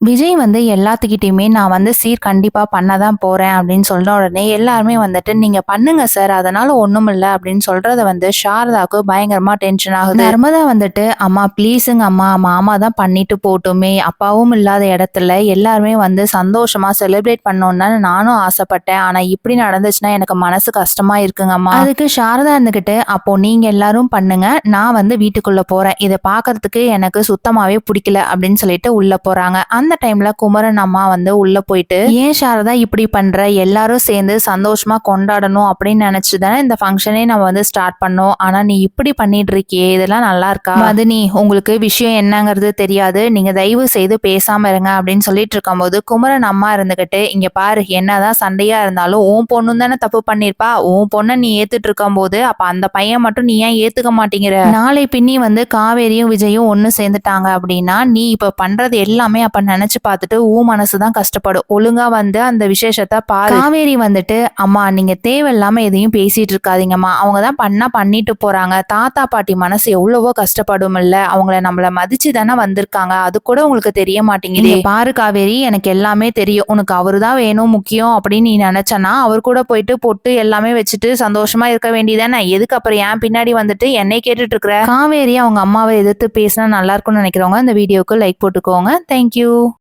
விஜய் வந்து எல்லாத்துக்கிட்டையுமே நான் வந்து சீர் கண்டிப்பா பண்ண தான் போறேன் அப்படின்னு சொன்ன உடனே எல்லாருமே வந்துட்டு நீங்க பண்ணுங்க சார் அதனால ஒண்ணும் இல்ல அப்படின்னு சொல்றத வந்து சாரதாவுக்கு பயங்கரமா டென்ஷன் ஆகுது. நர்மதா வந்துட்டு அம்மா ப்ளீஸுங்க அம்மா மாமா தான் பண்ணிட்டு போட்டுமே அப்பாவும் இல்லாத இடத்துல எல்லாருமே வந்து சந்தோஷமா செலிப்ரேட் பண்ணோம்னு நானும் ஆசைப்பட்டேன். ஆனா இப்படி நடந்துச்சுன்னா எனக்கு மனசு கஷ்டமா இருக்குங்கம்மா அதுக்கு சாரதா இருந்துகிட்டு அப்போ நீங்க எல்லாரும் பண்ணுங்க நான் வந்து வீட்டுக்குள்ள போறேன். இதை பாக்குறதுக்கு எனக்கு சுத்தமாவே பிடிக்கல அப்படின்னு சொல்லிட்டு உள்ள போறாங்க. அந்த அந்த டைம்ல குமரன் அம்மா வந்து உள்ள போயிட்டு ஏன் சாரதா இப்படி பண்ற? எல்லாரும் சேர்ந்து சந்தோஷமா கொண்டாடணும் அப்படின்னு நினைச்சு தானே இந்த ஃபங்க்ஷனே நம்ம வந்து ஸ்டார்ட் பண்ணோம். ஆனா நீ இப்படி பண்ணிட்டு இருக்கியே? இதெல்லாம் நல்லா இருக்கா? மதினி உங்களுக்கு விஷயம் என்னங்கிறது தெரியாது. நீங்க தயவு செய்து பேசாம இருங்க அப்படின்னு சொல்லிட்டு இருக்கும்போது குமரன் அம்மா இருந்துகிட்டு இங்க பாரு என்னதான் சண்டையா இருந்தாலும் உன் பொண்ணு தானே தப்பு பண்ணிருப்பா. உன் பொண்ணை நீ ஏத்துட்டு இருக்கும்போது அப்ப அந்த பையன் மட்டும் நீ ஏன் ஏத்துக்க மாட்டேங்கிற? நாளை பின்னி வந்து காவேரியும் விஜயும் ஒன்னு சேர்ந்துட்டாங்க அப்படின்னா நீ இப்ப பண்றது எல்லாமே அப்ப நினைச்சு பார்த்துட்டு ஊ மனசுதான் கஷ்டப்படும். ஒழுங்கா வந்து அந்த விசேஷத்தை பாரு. காவேரி வந்துட்டு அம்மா நீங்க தேவையில்லாம எதையும் பேசிட்டு இருக்காதீங்கம்மா. அவங்க தான் பண்ணா பண்ணிட்டு போறாங்க. தாத்தா பாட்டி மனசு எவ்வளவோ கஷ்டப்படும் இல்ல அவங்கள நம்மள மதிச்சு தானே வந்திருக்காங்க. அது கூட உங்களுக்கு தெரிய மாட்டேங்குது. பாரு காவேரி எனக்கு எல்லாமே தெரியும். உனக்கு அவரு தான் வேணும் முக்கியம் அப்படின்னு நீ நினைச்சனா அவர் கூட போயிட்டு பொட்டு எல்லாமே வச்சுட்டு சந்தோஷமா இருக்க வேண்டியதானே எதுக்கு அப்புறம் ஏன் பின்னாடி வந்துட்டு என்னை கேட்டுட்டு இருக்கிற? காவேரி அவங்க அம்மாவை எதிர்த்து பேசினா நல்லா இருக்கும்னு நினைக்கிறவங்க இந்த வீடியோக்கு லைக் போட்டுக்கோங்க. தேங்க்யூ